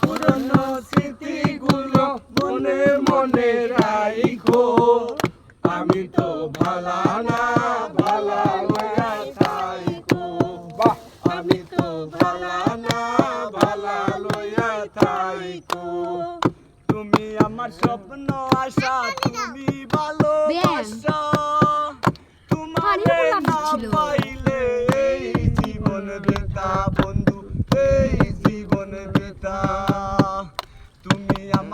পুরনো স্মৃতিগুলো মনে মনে রাইখো আমি তো ভালা না ভালা লইয়া থাইকো বাহ আমি তো ভালা না ভালা লইয়া থাইকো তুমি আমার স্বপ্ন আশা তুমি ভালোবাসা তোমারে না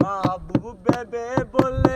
মা বুবু বেবে বলে